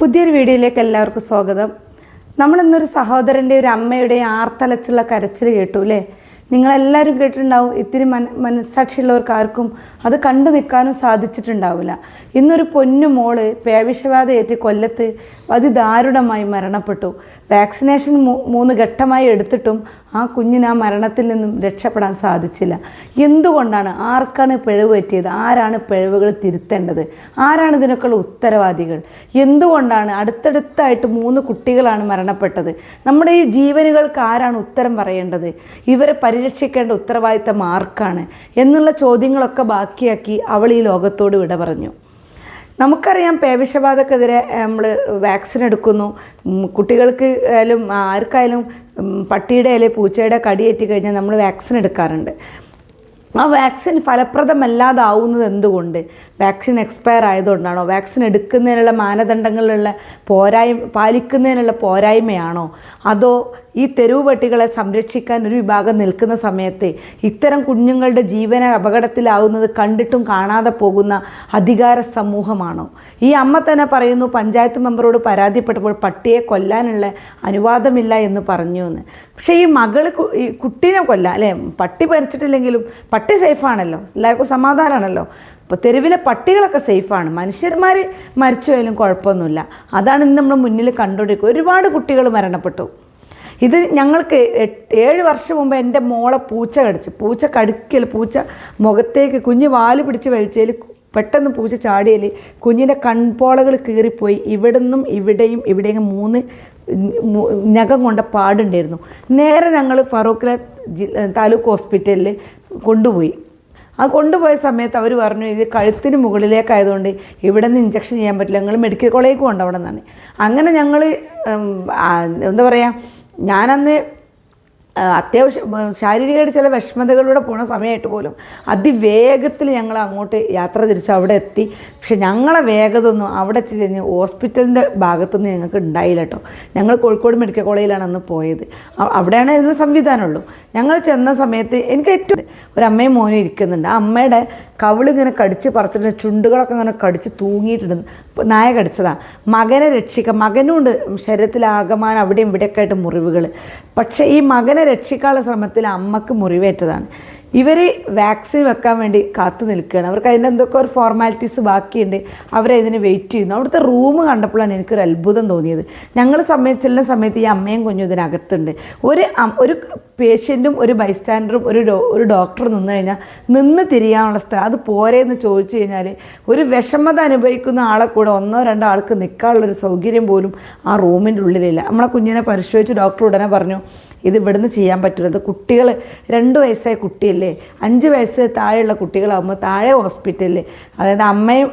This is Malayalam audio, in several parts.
പുതിയൊരു വീഡിയോയിലേക്ക് എല്ലാവർക്കും സ്വാഗതം. നമ്മളിന്നൊരു സഹോദരന്റെ ഒരു അമ്മയുടെ ആർത്തലച്ചുള്ള കരച്ചിൽ കേട്ടു അല്ലേ? നിങ്ങളെല്ലാവരും കേട്ടിട്ടുണ്ടാവും ഇത്തിരി മന മനസ്സാക്ഷിയുള്ളവർക്ക് ആർക്കും അത് കണ്ടു നിൽക്കാനും സാധിച്ചിട്ടുണ്ടാവില്ല. ഇന്നൊരു പൊന്നു മോൾ പേവിഷബാധയേറ്റ് കൊല്ലത്ത് അതിദാരുണമായി മരണപ്പെട്ടു. വാക്സിനേഷൻ മൂന്ന് ഘട്ടമായി എടുത്തിട്ടും ആ കുഞ്ഞിന് ആ മരണത്തിൽ നിന്നും രക്ഷപ്പെടാൻ സാധിച്ചില്ല. എന്തുകൊണ്ടാണ്? ആർക്കാണ് പിഴവ് പറ്റിയത്? ആരാണ് പിഴവുകൾ തിരുത്തേണ്ടത്? ആരാണ് ഇതിനൊക്കെയുള്ള ഉത്തരവാദികൾ? എന്തുകൊണ്ടാണ് അടുത്തടുത്തായിട്ട് മൂന്ന് കുട്ടികളാണ് മരണപ്പെട്ടത്? നമ്മുടെ ഈ ജീവനുകൾക്ക് ആരാണ് ഉത്തരം പറയേണ്ടത്? ഇവരെ പരിരക്ഷിക്കേണ്ട ഉത്തരവാദിത്തം ആർക്കാണ് എന്നുള്ള ചോദ്യങ്ങളൊക്കെ ബാക്കിയാക്കി അവൾ ഈ ലോകത്തോട് വിട പറഞ്ഞു. നമുക്കറിയാം പേവിഷബാധക്കെതിരെ നമ്മൾ വാക്സിൻ എടുക്കുന്നു. കുട്ടികൾക്ക് ആയാലും ആർക്കായാലും പട്ടിയുടെ അല്ലെങ്കിൽ പൂച്ചയുടെ കടിയേറ്റി കഴിഞ്ഞാൽ നമ്മൾ വാക്സിൻ എടുക്കാറുണ്ട്. ആ വാക്സിൻ ഫലപ്രദമല്ലാതാവുന്നത് എന്തുകൊണ്ട്? Vaccine expire ആയതുകൊണ്ടാണോ? വാക്സിൻ എടുക്കുന്നതിനുള്ള മാനദണ്ഡങ്ങളിലുള്ള പോരായ്മ പാലിക്കുന്നതിനുള്ള പോരായ്മയാണോ? അതോ ഈ തെരുവ് പട്ടികളെ സംരക്ഷിക്കാൻ ഒരു വിഭാഗം നിൽക്കുന്ന സമയത്ത് ഇത്തരം കുഞ്ഞുങ്ങളുടെ ജീവന അപകടത്തിലാവുന്നത് കണ്ടിട്ടും കാണാതെ പോകുന്ന അധികാര സമൂഹമാണോ? ഈ അമ്മ തന്നെ പറയുന്നു പഞ്ചായത്ത് മെമ്പറോട് പരാതിപ്പെട്ടപ്പോൾ പട്ടിയെ കൊല്ലാനുള്ള അനുവാദമില്ല എന്ന് പറഞ്ഞു എന്ന് പക്ഷേ ഈ മകൾ ഈ കുട്ടീനെ കൊല്ലാം അല്ലേ? പട്ടി ഭരിച്ചിട്ടില്ലെങ്കിലും പട്ടി സേഫാണല്ലോ എല്ലാവർക്കും സമാധാനമാണല്ലോ ഇപ്പോൾ തെരുവിലെ പട്ടികളൊക്കെ സേഫാണ് മനുഷ്യന്മാർ മരിച്ചു പോയാലും കുഴപ്പമൊന്നുമില്ല. അതാണ് ഇന്ന് നമ്മൾ മുന്നിൽ കണ്ടുകൊണ്ടിരിക്കുക ഒരുപാട് കുട്ടികൾ മരണപ്പെട്ടു. ഇത് ഞങ്ങൾക്ക് ഏഴ് വർഷം മുമ്പ് എന്റെ മോളെ പൂച്ച കടിച്ച്. പൂച്ച കടിക്കൽ പൂച്ച മുഖത്തേക്ക് കുഞ്ഞ് വാൽ പിടിച്ച് വലിച്ചതിൽ പെട്ടെന്ന് പൂച്ച ചാടിയതിൽ കുഞ്ഞിന്റെ കൺപോളകൾ കീറിപ്പോയി. ഇവിടുന്നും ഇവിടെയും ഇവിടെയും മൂന്ന് നഖം കൊണ്ട പാടുണ്ടായിരുന്നു. നേരെ ഞങ്ങൾ ഫറൂഖിലെ താലൂക്ക് ഹോസ്പിറ്റലിൽ കൊണ്ടുപോയി. ആ കൊണ്ടുപോയ സമയത്ത് അവർ പറഞ്ഞു ഇത് കഴുത്തിന് മുകളിലേക്കായതുകൊണ്ട് ഇവിടെ നിന്ന് ഇഞ്ചക്ഷൻ ചെയ്യാൻ പറ്റില്ല. ഞങ്ങൾ മെഡിക്കൽ കോളേജിൽ കൊണ്ടുപോകണം എന്നാണ്. അങ്ങനെ ഞങ്ങൾ എന്താ പറയുക ഞാനന്ന് അത്യാവശ്യം ശാരീരികമായിട്ട് ചില വിഷമതകളിലൂടെ പോണ സമയമായിട്ട് പോലും അതിവേഗത്തിൽ ഞങ്ങൾ അങ്ങോട്ട് യാത്ര തിരിച്ച് അവിടെ എത്തി. പക്ഷെ ഞങ്ങളെ വേഗത ഒന്നും അവിടെ കഴിഞ്ഞ് ഹോസ്പിറ്റലിന്റെ ഭാഗത്തുനിന്ന് ഞങ്ങൾക്ക് ഉണ്ടായില്ല കേട്ടോ. ഞങ്ങൾ കോഴിക്കോട് മെഡിക്കൽ കോളേജിലാണ് അന്ന് പോയത്. അവിടെയാണ് ഇതിന് സംവിധാനമുള്ളൂ. ഞങ്ങൾ ചെന്ന സമയത്ത് എനിക്ക് ഏറ്റവും ഒരു അമ്മയും മോനും ഇരിക്കുന്നുണ്ട്. ആ അമ്മയുടെ കവിളിങ്ങനെ കടിച്ച് പറിച്ചിട്ട് ചുണ്ടുകളൊക്കെ ഇങ്ങനെ കടിച്ച് തൂങ്ങിയിട്ടുണ്ട്. നായ കടിച്ചതാണ് മകനെ രക്ഷിക്കാം മകനുണ്ട്. ശരീരത്തിലാകമാനം അവിടെയും ഇവിടെയൊക്കെ ആയിട്ട് മുറിവുകൾ പക്ഷേ ഈ മകനെ രക്ഷിക്കാനുള്ള ശ്രമത്തിൽ അമ്മയ്ക്ക് മുറിവേറ്റതാണ്. ഇവർ വാക്സിൻ വെക്കാൻ വേണ്ടി കാത്തു നിൽക്കുകയാണ്. അവർക്ക് അതിന്റെ എന്തൊക്കെ ഒരു ഫോർമാലിറ്റീസ് ബാക്കിയുണ്ട് അവരതിന് വെയിറ്റ് ചെയ്യുന്നു. അവിടുത്തെ റൂം കണ്ടപ്പോഴാണ് എനിക്കൊരു അത്ഭുതം തോന്നിയത്. ഞങ്ങൾ സമയത്ത് ചെല്ലുന്ന സമയത്ത് ഈ അമ്മയും കുഞ്ഞും ഇതിനകത്തുണ്ട്. ഒരു ഒരു പേഷ്യന്റും ഒരു ബൈസ്റ്റാൻഡറും ഒരു ഒരു ഡോക്ടർ നിന്ന് കഴിഞ്ഞാൽ നിന്ന് തിരിയാനുള്ള സ്ഥലം അത് പോരെയെന്ന് ചോദിച്ചു കഴിഞ്ഞാൽ ഒരു വിഷമത അനുഭവിക്കുന്ന ആളെ കൂടെ ഒന്നോ രണ്ടോ ആൾക്ക് നിൽക്കാനുള്ളൊരു സൗകര്യം പോലും ആ റൂമിന്റെ ഉള്ളിലില്ല. നമ്മളെ കുഞ്ഞിനെ പരിശോധിച്ച് ഡോക്ടർ ഉടനെ പറഞ്ഞു ഇത് ഇവിടുന്ന് ചെയ്യാൻ പറ്റില്ല. കുട്ടികൾ രണ്ട് വയസ്സായ കുട്ടിയല്ലേ അഞ്ച് വയസ്സ് താഴെയുള്ള കുട്ടികളാകുമ്പോൾ താഴെ ഹോസ്പിറ്റലിൽ അതായത് അമ്മയും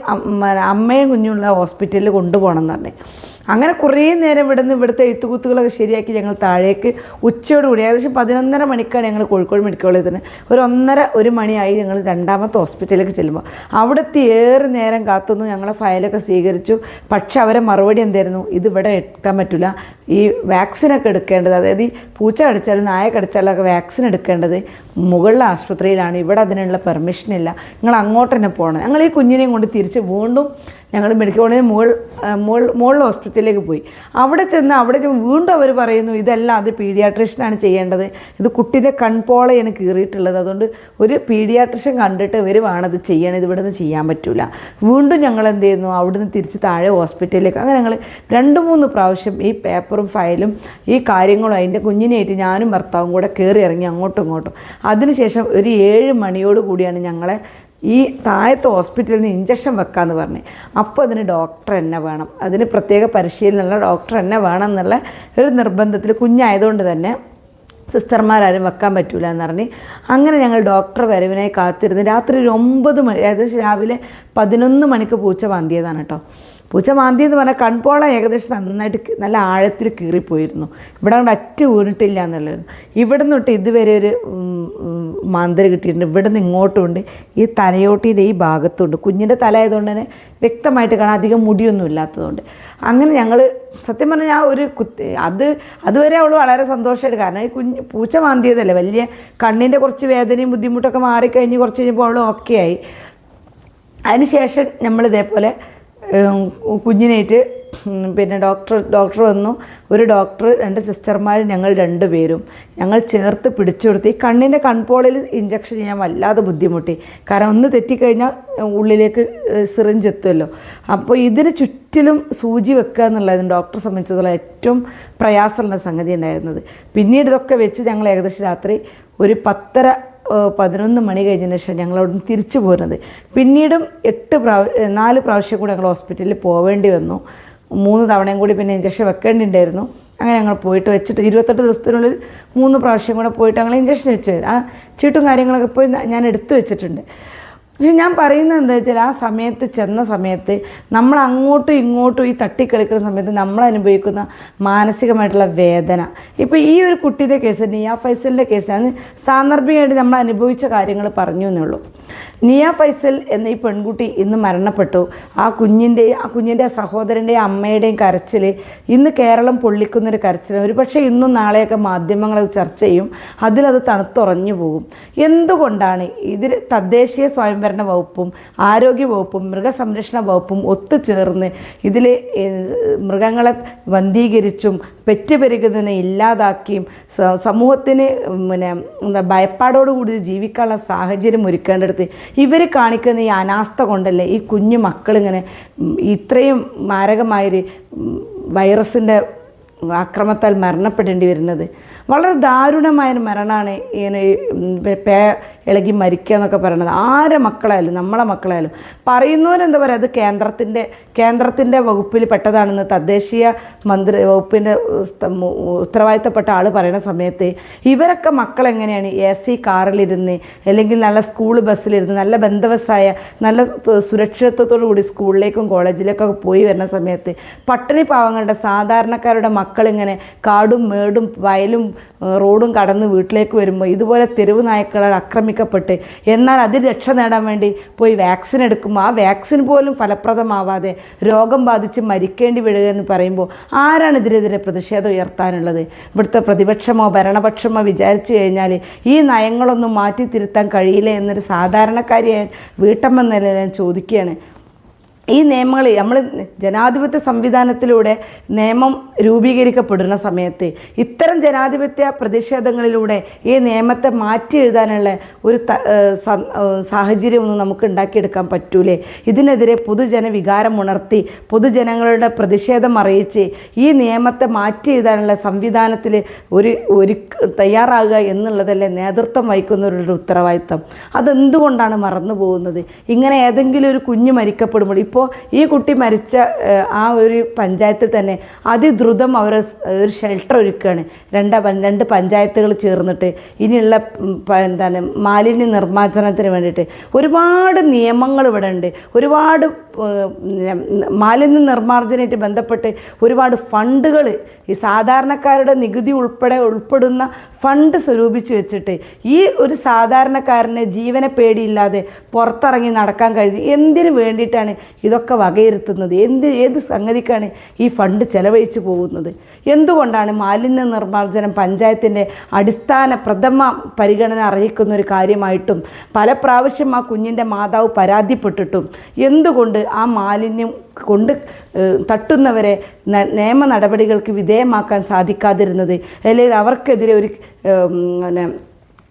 അമ്മയും കുഞ്ഞുള്ള ഹോസ്പിറ്റലിൽ കൊണ്ടുപോകണം എന്ന് പറഞ്ഞു. അങ്ങനെ കുറേ നേരം ഇവിടുന്ന് ഇവിടുത്തെ എഴുത്തുകുത്തുകളൊക്കെ ശരിയാക്കി ഞങ്ങൾ താഴേക്ക് ഉച്ചയോടുകൂടി ഏകദേശം പതിനൊന്നര മണിക്കാണ് ഞങ്ങൾ കോഴിക്കോട് മെഡിക്കൽ കോളേജിൽ തന്നെ. ഒരു ഒന്നര ഒരു മണിയായി ഞങ്ങൾ രണ്ടാമത്തെ ഹോസ്പിറ്റലിലേക്ക് ചെല്ലുമ്പോൾ. അവിടുത്തെ ഏറെ നേരം കാത്തുനിന്നു ഞങ്ങളെ ഫയലൊക്കെ സ്വീകരിച്ചു. പക്ഷെ അവരെ മറുപടി എന്തായിരുന്നു? ഇത് ഇവിടെ എടുക്കാൻ പറ്റില്ല. ഈ വാക്സിനൊക്കെ എടുക്കേണ്ടത് അതായത് ഈ പൂച്ച കടിച്ചാലും നായ കടിച്ചാലൊക്കെ വാക്സിൻ എടുക്കേണ്ടത് മുകളിലെ ആശുപത്രിയിലാണ്. ഇവിടെ അതിനുള്ള പെർമിഷൻ ഇല്ല. നിങ്ങൾ അങ്ങോട്ട് തന്നെ പോകണം. ഞങ്ങൾ ഈ കുഞ്ഞിനെയും കൊണ്ട് തിരിച്ച് വീണ്ടും ഞങ്ങൾ മെഡിക്കൽ കോളേജ് മുകൾ മുകൾ മുകളിൽ ഹോസ്പിറ്റലിലേക്ക് പോയി. അവിടെ ചെന്ന് അവിടെ വീണ്ടും അവർ പറയുന്നു ഇതല്ല അത് പീഡിയാട്രീഷ്യനാണ് ചെയ്യേണ്ടത്. ഇത് കുട്ടീന്റെ കൺപോളയാണ് കീറിയിട്ടുള്ളത്. അതുകൊണ്ട് ഒരു പീഡിയാട്രീഷ്യൻ കണ്ടിട്ട് ഇവർ വേണം ഇത് ചെയ്യണം. ഇത് നിന്ന് ചെയ്യാൻ പറ്റില്ല വീണ്ടും ഞങ്ങൾ എന്ത് ചെയ്യുന്നു? അവിടുന്ന് തിരിച്ച് താഴെ ഹോസ്പിറ്റലിലേക്ക് അങ്ങനെ ഞങ്ങൾ രണ്ട് മൂന്ന് പ്രാവശ്യം ഈ പേപ്പറും ഫയലും ഈ കാര്യങ്ങളും അതിന്റെ കുഞ്ഞിനെയായിട്ട് ഞാനും ഭർത്താവും കൂടെ കയറി ഇറങ്ങി അങ്ങോട്ടും ഇങ്ങോട്ടും. അതിനുശേഷം ഒരു ഏഴ് മണിയോട് കൂടിയാണ് ഞങ്ങളെ ഈ താഴത്തെ ഹോസ്പിറ്റലിൽ നിന്ന് ഇഞ്ചക്ഷൻ വെക്കാമെന്ന് പറഞ്ഞ്. അപ്പോൾ അതിന് ഡോക്ടർ എന്നെ വേണം. അതിന് പ്രത്യേക പരിശീലനമുള്ള ഡോക്ടർ എന്നെ വേണം എന്നുള്ള ഒരു നിർബന്ധത്തിൽ കുഞ്ഞായതുകൊണ്ട് തന്നെ സിസ്റ്റർമാരാരും വെക്കാൻ പറ്റൂല എന്ന് പറഞ്ഞ് അങ്ങനെ ഞങ്ങൾ ഡോക്ടർ വരവിനായി കാത്തിരുന്ന്. രാത്രി ഒരു ഒമ്പത് മണി ഏകദേശം രാവിലെ പതിനൊന്ന് മണിക്ക് പൂച്ച മാന്തിയതാണ് കേട്ടോ. പൂച്ച മാന്തി എന്ന് പറഞ്ഞാൽ കൺപോള ഏകദേശം നന്നായിട്ട് നല്ല ആഴത്തിൽ കീറിപ്പോയിരുന്നു. ഇവിടെ കൊണ്ട് അറ്റ് വീണിട്ടില്ല എന്നുള്ളത്. ഇവിടെ നിന്ന് തൊട്ട് ഇതുവരെ ഒരു മാന്തൽ കിട്ടിയിട്ടുണ്ട്. ഇവിടെ നിന്ന് ഇങ്ങോട്ടുമുണ്ട് ഈ തലയോട്ടിയുടെ ഈ ഭാഗത്തുണ്ട് കുഞ്ഞിന്റെ തല ആയതുകൊണ്ട് തന്നെ വ്യക്തമായിട്ട് കാണാൻ അധികം മുടിയൊന്നും ഇല്ലാത്തതുകൊണ്ട്. അങ്ങനെ ഞങ്ങൾ സത്യം പറഞ്ഞാൽ ഒരു കുത്തി അത് അതുവരെ അവൾ വളരെ സന്തോഷമായിട്ട് കാരണം ഈ കുഞ്ഞ് പൂച്ച മാന്തിയതല്ലേ വലിയ കണ്ണിന്റെ കുറച്ച് വേദനയും ബുദ്ധിമുട്ടൊക്കെ മാറിക്കഴിഞ്ഞ് കുറച്ച് കഴിഞ്ഞപ്പോൾ അവൾ ഓക്കെ ആയി അതിനുശേഷം നമ്മൾ ഇതേപോലെ കുഞ്ഞിനായിട്ട് പിന്നെ ഡോക്ടർ ഡോക്ടർ വന്നു. ഒരു ഡോക്ടർ രണ്ട് സിസ്റ്റർമാർ ഞങ്ങൾ രണ്ടുപേരും ഞങ്ങൾ ചേർത്ത് പിടിച്ചു കൊടുത്തി കണ്ണിന്റെ കൺപോളിൽ ഇഞ്ചക്ഷൻ ചെയ്യാൻ വല്ലാതെ ബുദ്ധിമുട്ടി. കാരണം ഒന്ന് തെറ്റിക്കഴിഞ്ഞാൽ ഉള്ളിലേക്ക് സിറിഞ്ച് എത്തുമല്ലോ. അപ്പോൾ ഇതിന് ചുറ്റിലും സൂചി വെക്കുക എന്നുള്ളതിന് ഡോക്ടറെ സംബന്ധിച്ചിടത്തോളം ഏറ്റവും പ്രയാസമുള്ള സംഗതി ഉണ്ടായിരുന്നത്. പിന്നീട് ഇതൊക്കെ വെച്ച് ഞങ്ങൾ ഏകദേശം രാത്രി ഒരു പത്തര പതിനൊന്ന് മണി കഴിഞ്ഞതിന് ശേഷം ഞങ്ങൾ അവിടുന്ന് തിരിച്ചു പോരുന്നത്. പിന്നീടും എട്ട് പ്രാവശ്യം നാല് പ്രാവശ്യം കൂടെ ഞങ്ങൾ ഹോസ്പിറ്റലിൽ പോവേണ്ടി വന്നു. മൂന്ന് തവണയും കൂടി പിന്നെ ഇഞ്ചക്ഷൻ വെക്കേണ്ടിണ്ടായിരുന്നു. അങ്ങനെ ഞങ്ങൾ പോയിട്ട് വെച്ചിട്ട് ഇരുപത്തെട്ട് ദിവസത്തിനുള്ളിൽ മൂന്ന് പ്രാവശ്യം കൂടെ പോയിട്ട് ഞങ്ങൾ ഇഞ്ചക്ഷൻ വെച്ച് ആ ചീട്ടും കാര്യങ്ങളൊക്കെ പോയി ഞാൻ എടുത്തു വെച്ചിട്ടുണ്ട്. ഞാൻ പറയുന്നത് എന്താ വെച്ചാൽ ആ സമയത്ത് ചെന്ന സമയത്ത് നമ്മൾ അങ്ങോട്ടും ഇങ്ങോട്ടും ഈ തട്ടിക്കളിക്കുന്ന സമയത്ത് നമ്മൾ അനുഭവിക്കുന്ന മാനസികമായിട്ടുള്ള വേദന. ഇപ്പോൾ ഈ ഒരു കുട്ടിയുടെ കേസ് നിയ ഫൈസലിന്റെ കേസാണ് സാന്ദർഭികമായിട്ട് നമ്മൾ അനുഭവിച്ച കാര്യങ്ങൾ പറഞ്ഞു എന്നുള്ളൂ നിയ ഫൈസൽ എന്ന ഈ പെൺകുട്ടി ഇന്ന് മരണപ്പെട്ടു. ആ കുഞ്ഞിന്റെയും ആ കുഞ്ഞിന്റെ സഹോദരന്റെയും അമ്മയുടെയും കരച്ചിൽ ഇന്ന് കേരളം പൊള്ളിക്കുന്നൊരു കരച്ചിൽ ഒരുപക്ഷെ ഇന്നും നാളെയൊക്കെ മാധ്യമങ്ങളത് ചർച്ച ചെയ്യും. അതിലത് തണുത്തുറഞ്ഞു പോകും. എന്തുകൊണ്ടാണ് ഇതിൽ തദ്ദേശീയ സ്വയംഭരണ വകുപ്പും ആരോഗ്യ വകുപ്പും മൃഗസംരക്ഷണ വകുപ്പും ഒത്തുചേർന്ന് ഇതിൽ മൃഗങ്ങളെ വന്ധീകരിച്ചും പെറ്റുപെരുകുന്നതിനെ ഇല്ലാതാക്കിയും സമൂഹത്തിന് പിന്നെ എന്താ ഭയപ്പാടോടുകൂടി ജീവിക്കാനുള്ള സാഹചര്യം ഒരുക്കേണ്ടടുത്ത് ഇവർ കാണിക്കുന്ന ഈ അനാസ്ഥ കൊണ്ടല്ലേ ഈ കുഞ്ഞു മക്കളിങ്ങനെ ഇത്രയും മാരകമായൊരു വൈറസിന്റെ ആക്രമത്താൽ മരണപ്പെടേണ്ടി വരുന്നത്. വളരെ ദാരുണമായൊരു മരണമാണ് ഇങ്ങനെ പേ ഇളകി മരിക്കുക എന്നൊക്കെ പറയുന്നത്. ആരെ മക്കളായാലും നമ്മളെ മക്കളായാലും. പറയുന്നവരെന്താ പറയുക അത് കേന്ദ്രത്തിന്റെ കേന്ദ്രത്തിന്റെ വകുപ്പിൽ പെട്ടതാണെന്ന് തദ്ദേശീയ മന്ത്രി വകുപ്പിന്റെ ഉത്തരവാദിത്തപ്പെട്ട ആൾ പറയുന്ന സമയത്ത് ഇവരൊക്കെ മക്കളെങ്ങനെയാണ് എ സി കാറിലിരുന്ന് അല്ലെങ്കിൽ നല്ല സ്കൂൾ ബസ്സിലിരുന്ന് നല്ല ബന്ധവസായ നല്ല സുരക്ഷിതത്വത്തോടു കൂടി സ്കൂളിലേക്കും കോളേജിലേക്കൊക്കെ പോയി വരുന്ന സമയത്ത് പട്ടിണി പാവങ്ങളുടെ സാധാരണക്കാരുടെ മക്കളിങ്ങനെ കാടും മേടും വയലും റോഡും കടന്ന് വീട്ടിലേക്ക് വരുമ്പോൾ ഇതുപോലെ തെരുവ് നായ്ക്കളാൽ ആക്രമിക്കപ്പെട്ട് എന്നാൽ അതിൽ രക്ഷ നേടാൻ വേണ്ടി പോയി വാക്സിൻ എടുക്കുമ്പോൾ ആ വാക്സിൻ പോലും ഫലപ്രദമാവാതെ രോഗം ബാധിച്ച് മരിക്കേണ്ടി വരിക എന്ന് പറയുമ്പോൾ ആരാണ് ഇതിനെതിരെ പ്രതിഷേധം ഉയർത്താനുള്ളത്? ഇവിടുത്തെ പ്രതിപക്ഷമോ ഭരണപക്ഷമോ വിചാരിച്ചു കഴിഞ്ഞാൽ ഈ നയങ്ങളൊന്നും മാറ്റി തിരുത്താൻ കഴിയില്ല എന്നൊരു സാധാരണക്കാരിയായ വീട്ടമ്മ നില ഞാൻ ചോദിക്കുകയാണ്. ഈ നിയമങ്ങൾ നമ്മൾ ജനാധിപത്യ സംവിധാനത്തിലൂടെ നിയമം രൂപീകരിക്കപ്പെടുന്ന സമയത്ത് ഇത്തരം ജനാധിപത്യ പ്രതിഷേധങ്ങളിലൂടെ ഈ നിയമത്തെ മാറ്റി എഴുതാനുള്ള ഒരു സാഹചര്യമൊന്നും നമുക്ക് ഉണ്ടാക്കിയെടുക്കാൻ പറ്റൂലേ? ഇതിനെതിരെ പൊതുജന വികാരം ഉണർത്തി പൊതുജനങ്ങളുടെ പ്രതിഷേധം അറിയിച്ച് ഈ നിയമത്തെ മാറ്റി എഴുതാനുള്ള സംവിധാനത്തിൽ ഒരു ഒരു തയ്യാറാകുക എന്നുള്ളതല്ലേ നേതൃത്വം വഹിക്കുന്നവരുടെ ഉത്തരവാദിത്തം? അതെന്തുകൊണ്ടാണ് മറന്നു പോകുന്നത് ഇങ്ങനെ ഏതെങ്കിലും ഒരു കുഞ്ഞ് മരിക്കപ്പെടുമ്പോൾ ഇപ്പോൾ ഈ കുട്ടി മരിച്ച ആ ഒരു പഞ്ചായത്തിൽ തന്നെ അതിദ്രുതം അവർ ഒരു ഷെൽട്ടർ ഒരുക്കുകയാണ് രണ്ട രണ്ട് പഞ്ചായത്തുകൾ ചേർന്നിട്ട് ഇനിയുള്ള എന്താണ് മാലിന്യ നിർമ്മാർജനത്തിന് വേണ്ടിയിട്ട് ഒരുപാട് നിയമങ്ങൾ ഇവിടെ ഉണ്ട് ഒരുപാട് മാലിന്യ നിർമ്മാർജനമായിട്ട് ബന്ധപ്പെട്ട് ഒരുപാട് ഫണ്ടുകൾ ഈ സാധാരണക്കാരുടെ നികുതി ഉൾപ്പെടെ ഉൾപ്പെടുന്ന ഫണ്ട് സ്വരൂപിച്ച് വെച്ചിട്ട് ഈ ഒരു സാധാരണക്കാരന് ജീവനെ പേടിയില്ലാതെ പുറത്തിറങ്ങി നടക്കാൻ കഴിയുന്നത് എന്തിനു വേണ്ടിയിട്ടാണ് ഇതൊക്കെ വകയിരുത്തുന്നത്? എന്ത് ഏത് സംഗതിക്കാണ് ഈ ഫണ്ട് ചെലവഴിച്ചു പോകുന്നത്? എന്തുകൊണ്ടാണ് മാലിന്യ നിർമ്മാർജനം പഞ്ചായത്തിന്റെ അടിസ്ഥാന പ്രഥമ പരിഗണന അർഹിക്കുന്ന ഒരു കാര്യമായിട്ടും പല പ്രാവശ്യം ആ കുഞ്ഞിന്റെ മാതാവ് പരാതിപ്പെട്ടിട്ടും എന്തുകൊണ്ട് ആ മാലിന്യം കൊണ്ട് തട്ടുന്നവരെ നിയമ നടപടികൾക്ക് വിധേയമാക്കാൻ സാധിക്കാതിരുന്നത്. അല്ലെങ്കിൽ അവർക്കെതിരെ ഒരു പിന്നെ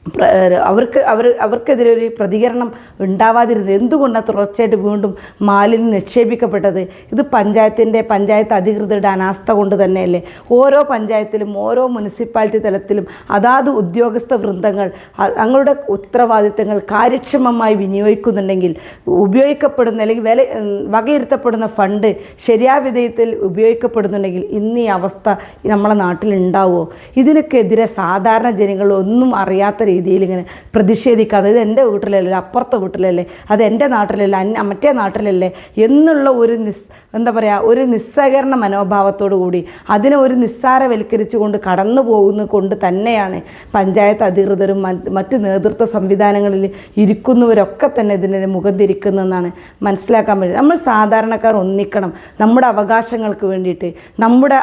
അവർക്ക് അവർ അവർക്കെതിരെ ഒരു പ്രതികരണം ഉണ്ടാവാതിരുന്നത് എന്തുകൊണ്ടാണ് തുടർച്ചയായിട്ട് വീണ്ടും മാലിന്യം നിക്ഷേപിക്കപ്പെട്ടത്? ഇത് പഞ്ചായത്തിന്റെ പഞ്ചായത്ത് അധികൃതരുടെ അനാസ്ഥ കൊണ്ട് തന്നെയല്ലേ? ഓരോ പഞ്ചായത്തിലും ഓരോ മുനിസിപ്പാലിറ്റി തലത്തിലും അതാത് ഉദ്യോഗസ്ഥ വൃന്ദങ്ങൾ അങ്ങളുടെ ഉത്തരവാദിത്തങ്ങൾ കാര്യക്ഷമമായി വിനിയോഗിക്കുന്നുണ്ടെങ്കിൽ ഉപയോഗിക്കപ്പെടുന്ന അല്ലെങ്കിൽ വില വകയിരുത്തപ്പെടുന്ന ഫണ്ട് ശരിയായ വിധേയത്തിൽ ഉപയോഗിക്കപ്പെടുന്നുണ്ടെങ്കിൽ ഇന്ന് ഈ അവസ്ഥ നമ്മളെ നാട്ടിലുണ്ടാവുമോ? ഇതിനൊക്കെതിരെ സാധാരണ ജനങ്ങൾ ഒന്നും അറിയാത്ത രീതിയിൽ ഇങ്ങനെ പ്രതിഷേധിക്കാതെ ഇത് എന്റെ വീട്ടിലല്ലേ അപ്പുറത്തെ വീട്ടിലല്ലേ അത് എന്റെ നാട്ടിലല്ലേ അന്യ മറ്റേ നാട്ടിലല്ലേ എന്നുള്ള ഒരു നിസ് എന്താ പറയുക ഒരു നിസ്സഹകരണ മനോഭാവത്തോടു കൂടി അതിനെ ഒരു നിസ്സാരവൽക്കരിച്ചുകൊണ്ട് കടന്നു പോകുന്ന കൊണ്ട് തന്നെയാണ് പഞ്ചായത്ത് അധികൃതരും മറ്റ് നേതൃത്വ സംവിധാനങ്ങളിൽ ഇരിക്കുന്നവരൊക്കെ തന്നെ ഇതിനെ മുഖം തിരിക്കുന്നതെന്നാണ് മനസ്സിലാക്കാൻ പറ്റുന്നത്. നമ്മൾ സാധാരണക്കാർ ഒന്നിക്കണം. നമ്മുടെ അവകാശങ്ങൾക്ക് വേണ്ടിയിട്ട് നമ്മുടെ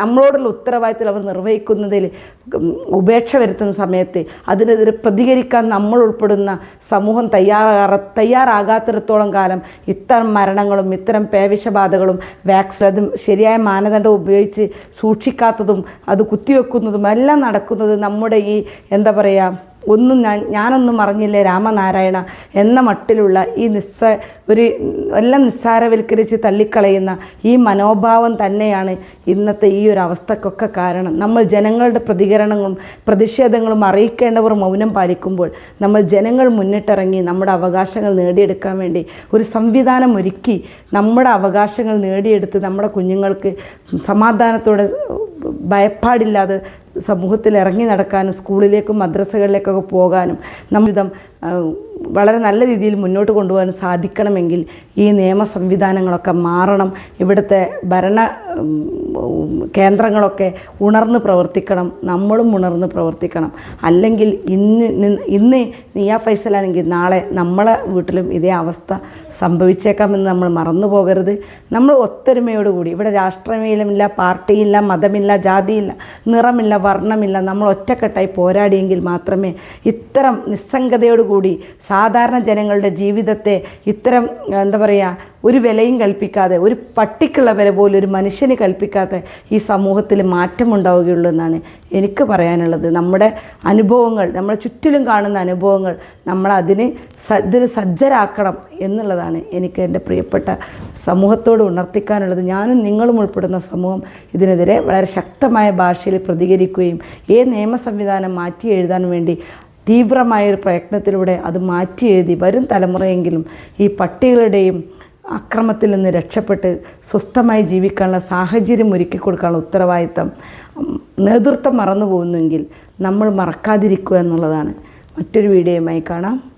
നമ്മളോടുള്ള ഉത്തരവാദിത്തത്തിൽ അവർ നിർവഹിക്കുന്നതിൽ ഉപേക്ഷ വരുത്തുന്ന സമയത്ത് അതിനെതിരെ പ്രതികരിക്കാൻ നമ്മൾ ഉൾപ്പെടുന്ന സമൂഹം തയ്യാറാ തയ്യാറാകാത്തിടത്തോളം കാലം ഇത്തരം മരണങ്ങളും ഇത്തരം പേവിഷബാധകളും വാക്സിൻ അതും ശരിയായ മാനദണ്ഡം ഉപയോഗിച്ച് സൂക്ഷിക്കാത്തതും അത് കുത്തിവെക്കുന്നതും എല്ലാം നടക്കുന്നത് നമ്മുടെ ഈ എന്താ പറയുക ഒന്നും ഞാൻ ഞാനൊന്നും അറിഞ്ഞില്ലേ രാമനാരായണ എന്ന മട്ടിലുള്ള ഈ നിസ്സ ഒരു എല്ലാം നിസ്സാരവൽക്കരിച്ച് തള്ളിക്കളയുന്ന ഈ മനോഭാവം തന്നെയാണ് ഇന്നത്തെ ഈ ഒരു അവസ്ഥക്കൊക്കെ കാരണം. നമ്മൾ ജനങ്ങളുടെ പ്രതികരണങ്ങളും പ്രതിഷേധങ്ങളും അറിയിക്കേണ്ടവർ മൗനം പാലിക്കുമ്പോൾ നമ്മൾ ജനങ്ങൾ മുന്നിട്ടിറങ്ങി നമ്മുടെ അവകാശങ്ങൾ നേടിയെടുക്കാൻ വേണ്ടി ഒരു സംവിധാനം ഒരുക്കി നമ്മുടെ അവകാശങ്ങൾ നേടിയെടുത്ത് നമ്മുടെ കുഞ്ഞുങ്ങൾക്ക് സമാധാനത്തോടെ ഭയപ്പാടില്ലാതെ സമൂഹത്തിൽ ഇറങ്ങി നടക്കാനും സ്കൂളിലേക്കും മദ്രസകളിലേക്കൊക്കെ പോകാനും നമ്മിതം വളരെ നല്ല രീതിയിൽ മുന്നോട്ട് കൊണ്ടുപോകാൻ സാധിക്കണമെങ്കിൽ ഈ നിയമ സംവിധാനങ്ങളൊക്കെ മാറണം. ഇവിടുത്തെ ഭരണ കേന്ദ്രങ്ങളൊക്കെ ഉണർന്ന് പ്രവർത്തിക്കണം. നമ്മളും ഉണർന്ന് പ്രവർത്തിക്കണം. അല്ലെങ്കിൽ ഇന്ന് ഇന്ന് നിയാ ഫൈസലാണെങ്കിൽ നാളെ നമ്മളെ വീട്ടിലും ഇതേ അവസ്ഥ സംഭവിച്ചേക്കാമെന്ന് നമ്മൾ മറന്നു പോകരുത്. നമ്മൾ ഒത്തൊരുമയോടുകൂടി ഇവിടെ രാഷ്ട്രീയമില്ല പാർട്ടിയില്ല മതമില്ല ജാതിയില്ല നിറമില്ല വർണമില്ല നമ്മൾ ഒറ്റക്കെട്ടായി പോരാടിയെങ്കിൽ മാത്രമേ ഇത്തരം നിസ്സംഗതയോടുകൂടി സാധാരണ ജനങ്ങളുടെ ജീവിതത്തെ ഇത്തരം എന്താ പറയുക ഒരു വിലയും കൽപ്പിക്കാതെ ഒരു പട്ടിക്കുള്ള വില പോലും ഒരു മനുഷ്യന് കൽപ്പിക്കാതെ ഈ സമൂഹത്തിൽ മാറ്റമുണ്ടാവുകയുള്ളൂ എന്നാണ് എനിക്ക് പറയാനുള്ളത്. നമ്മുടെ അനുഭവങ്ങൾ നമ്മളെ ചുറ്റിലും കാണുന്ന അനുഭവങ്ങൾ നമ്മളതിന് ഇതിന് സജ്ജരാക്കണം എന്നുള്ളതാണ് എനിക്ക് എന്റെ പ്രിയപ്പെട്ട സമൂഹത്തോട് ഉണർത്തിക്കാനുള്ളത്. ഞാനും നിങ്ങളും ഉൾപ്പെടുന്ന സമൂഹം ഇതിനെതിരെ വളരെ ശക്തമായ ഭാഷയിൽ പ്രതികരിക്കുകയും ഈ നിയമ സംവിധാനം മാറ്റി എഴുതാൻ വേണ്ടി തീവ്രമായ ഒരു പ്രയത്നത്തിലൂടെ അത് മാറ്റി എഴുതി വരും തലമുറയെങ്കിലും ഈ പട്ടികളുടെയും അക്രമത്തിൽ നിന്ന് രക്ഷപ്പെട്ട് സ്വസ്ഥമായി ജീവിക്കാനുള്ള സാഹചര്യം ഒരുക്കി കൊടുക്കാനുള്ള ഉത്തരവാദിത്തം നേതൃത്വം മറന്നു പോകുന്നെങ്കിൽ നമ്മൾ മറക്കാതിരിക്കുക എന്നുള്ളതാണ്. മറ്റൊരു വീഡിയോയുമായി കാണാം.